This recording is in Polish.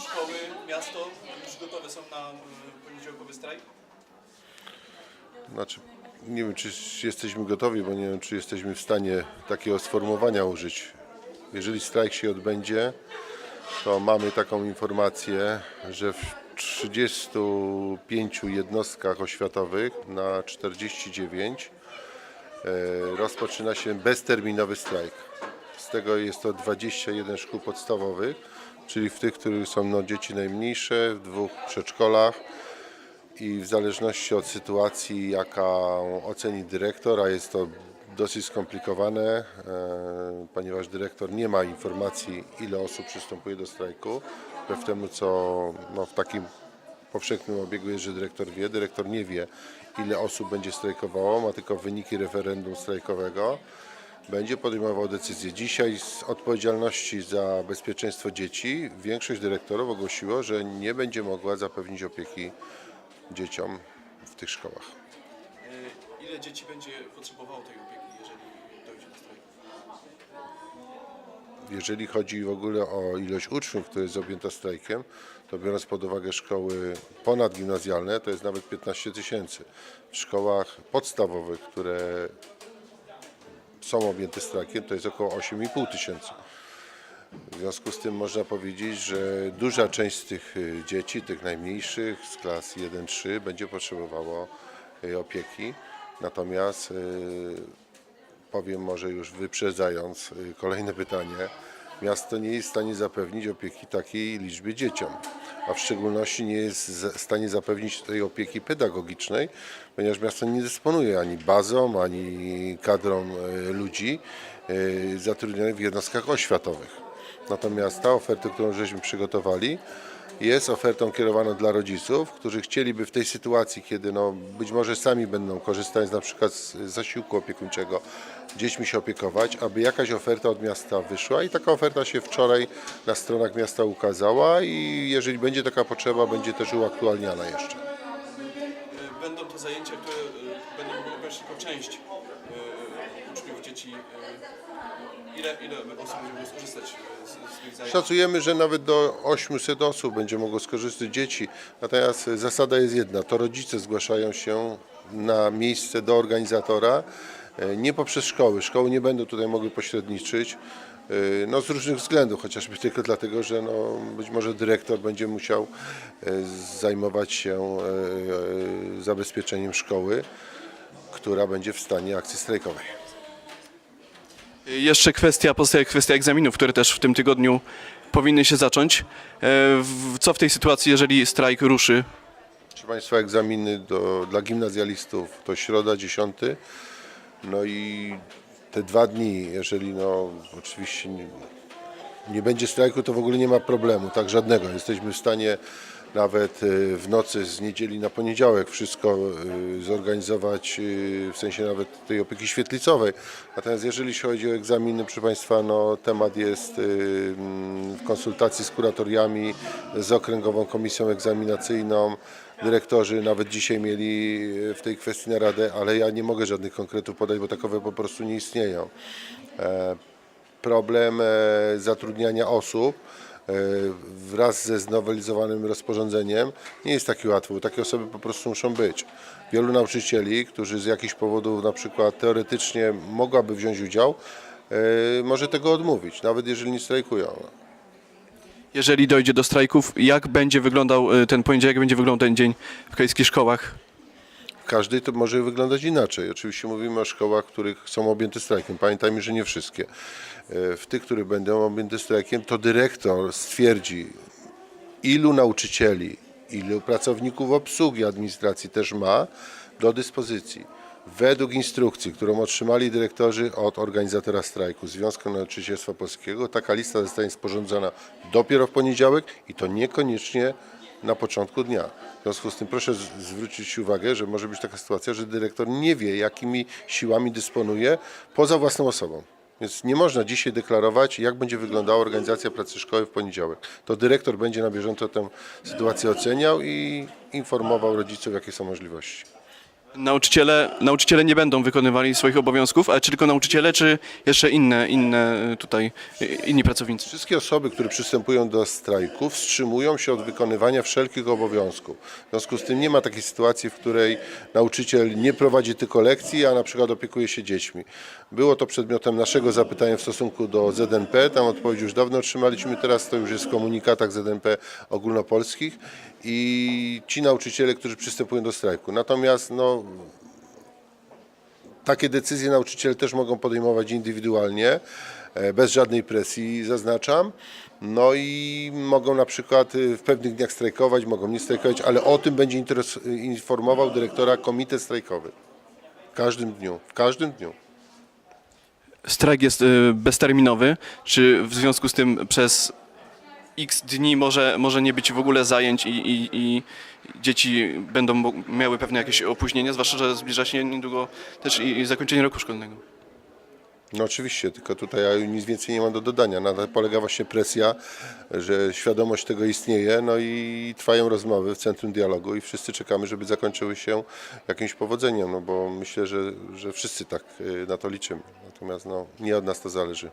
szkoły, miasto już gotowe są na y, poniedziałkowy strajk? Znaczy, nie wiem, czy jesteśmy gotowi, bo nie wiem, czy jesteśmy w stanie takiego sformułowania użyć. Jeżeli strajk się odbędzie, to mamy taką informację, że w 35 jednostkach oświatowych na 49 e, rozpoczyna się bezterminowy strajk. Z tego jest to 21 szkół podstawowych, czyli w tych, których są no, dzieci najmniejsze, w dwóch przedszkolach, i w zależności od sytuacji, jaka oceni dyrektor, a jest to dosyć skomplikowane, e, ponieważ dyrektor nie ma informacji, ile osób przystępuje do strajku, wbrew temu, co no, w takim powszechnym obiegu jest, że dyrektor wie. Dyrektor nie wie, ile osób będzie strajkowało, ma tylko wyniki referendum strajkowego. Będzie podejmował decyzję. Dzisiaj z odpowiedzialności za bezpieczeństwo dzieci większość dyrektorów ogłosiło, że nie będzie mogła zapewnić opieki dzieciom w tych szkołach. Y, Ile dzieci będzie potrzebowało tej opieki, jeżeli dojdzie do strajku? Jeżeli chodzi w ogóle o ilość uczniów, która jest objęta strajkiem, to biorąc pod uwagę szkoły ponadgimnazjalne, to jest nawet 15 tysięcy. W szkołach podstawowych, które są objęte strajkiem, to jest około 8,5 tysięcy. W związku z tym można powiedzieć, że duża część z tych y, dzieci, tych najmniejszych z klas 1-3 będzie potrzebowało y, opieki. Natomiast y, powiem może już wyprzedzając kolejne pytanie, miasto nie jest w stanie zapewnić opieki takiej liczbie dzieciom, a w szczególności nie jest w stanie zapewnić tej opieki pedagogicznej, ponieważ miasto nie dysponuje ani bazą, ani kadrą y, ludzi zatrudnionych w jednostkach oświatowych. Natomiast ta oferta, którą żeśmy przygotowali, jest ofertą kierowaną dla rodziców, którzy chcieliby w tej sytuacji, kiedy no, być może sami będą korzystać na przykład z zasiłku opiekuńczego, dziećmi się opiekować, aby jakaś oferta od miasta wyszła i taka oferta się wczoraj na stronach miasta ukazała i jeżeli będzie taka potrzeba, będzie też uaktualniana jeszcze. Będą to zajęcia, które y, będą mogły objąć tylko część y, uczniów, dzieci. y, Ile, ile osób będzie mogło skorzystać z, z tych zajęć? Szacujemy, że nawet do 800 osób będzie mogło skorzystać dzieci. Natomiast zasada jest jedna, to rodzice zgłaszają się na miejsce do organizatora, e, nie poprzez szkoły. Szkoły nie będą tutaj mogły pośredniczyć. E, No, z różnych względów, chociażby tylko dlatego, że no, być może dyrektor będzie musiał e, zajmować się e, zabezpieczeniem szkoły, która będzie w stanie akcji strajkowej. Y, Jeszcze kwestia, pozostaje kwestia egzaminów, które też w tym tygodniu powinny się zacząć. Co w tej sytuacji, jeżeli strajk ruszy? Proszę Państwa, egzaminy do, dla gimnazjalistów to środa 10. No i te dwa dni, jeżeli no oczywiście nie, nie będzie strajku, to w ogóle nie ma problemu, tak żadnego. Jesteśmy w stanie nawet y, w nocy z niedzieli na poniedziałek wszystko y, zorganizować, y, w sensie nawet tej opieki świetlicowej. Natomiast jeżeli chodzi o egzaminy, proszę Państwa, no temat jest mm, w konsultacji z kuratoriami, z Okręgową Komisją Egzaminacyjną. Dyrektorzy nawet dzisiaj mieli y, w tej kwestii naradę, ale ja nie mogę żadnych konkretów podać, bo takowe po prostu nie istnieją problem e, zatrudniania osób e, wraz ze znowelizowanym rozporządzeniem nie jest taki łatwy, bo takie osoby po prostu muszą być. Wielu nauczycieli, którzy z jakichś powodów na przykład teoretycznie mogłaby wziąć udział, e, może tego odmówić, nawet jeżeli nie strajkują. Jeżeli dojdzie do strajków, jak będzie wyglądał y, ten poniedziałek, jak będzie wyglądał ten dzień w kaliskich szkołach? W każdej to może wyglądać inaczej. Oczywiście mówimy o szkołach, których są objęte strajkiem. Pamiętajmy, że nie wszystkie. E, W tych, które będą objęte strajkiem, to dyrektor stwierdzi, ilu nauczycieli, ilu pracowników obsługi administracji też ma do dyspozycji. Według instrukcji, którą otrzymali dyrektorzy od organizatora strajku Związku Nauczycielstwa Polskiego, taka lista zostanie sporządzona dopiero w poniedziałek i to niekoniecznie na początku dnia. W związku z tym proszę zwrócić uwagę, że może być taka sytuacja, że dyrektor nie wie, jakimi siłami dysponuje poza własną osobą. Więc nie można dzisiaj deklarować, jak będzie wyglądała organizacja pracy szkoły w poniedziałek. To dyrektor będzie na bieżąco tę sytuację oceniał i informował rodziców, jakie są możliwości. Nauczyciele, nauczyciele nie będą wykonywali swoich obowiązków, ale czy tylko nauczyciele, czy jeszcze inne, inne tutaj, y, inni pracownicy? Wszystkie osoby, które przystępują do strajku, wstrzymują się od wykonywania wszelkich obowiązków. W związku z tym nie ma takiej sytuacji, w której nauczyciel nie prowadzi tylko lekcji, a na przykład opiekuje się dziećmi. Było to przedmiotem naszego zapytania w stosunku do ZNP. Tam odpowiedź już dawno otrzymaliśmy, teraz to już jest w komunikatach ZNP ogólnopolskich i ci nauczyciele, którzy przystępują do strajku. Natomiast no, takie decyzje nauczyciele też mogą podejmować indywidualnie, e, bez żadnej presji, zaznaczam. No i mogą na przykład y, w pewnych dniach strajkować, mogą nie strajkować, ale o tym będzie informował dyrektora komitet strajkowy. W każdym dniu, w każdym dniu. Strajk jest y, bezterminowy. Czy w związku z tym przez x dni może, może nie być w ogóle zajęć i, i, i dzieci będą miały pewne jakieś opóźnienia, zwłaszcza, że zbliża się niedługo też i, i zakończenie roku szkolnego. No oczywiście, tylko tutaj ja nic więcej nie mam do dodania. Na tym polega właśnie presja, że świadomość tego istnieje, no i trwają rozmowy w Centrum Dialogu i wszyscy czekamy, żeby zakończyły się jakimś powodzeniem, no bo myślę, że, że wszyscy tak y, na to liczymy. Natomiast no, nie od nas to zależy.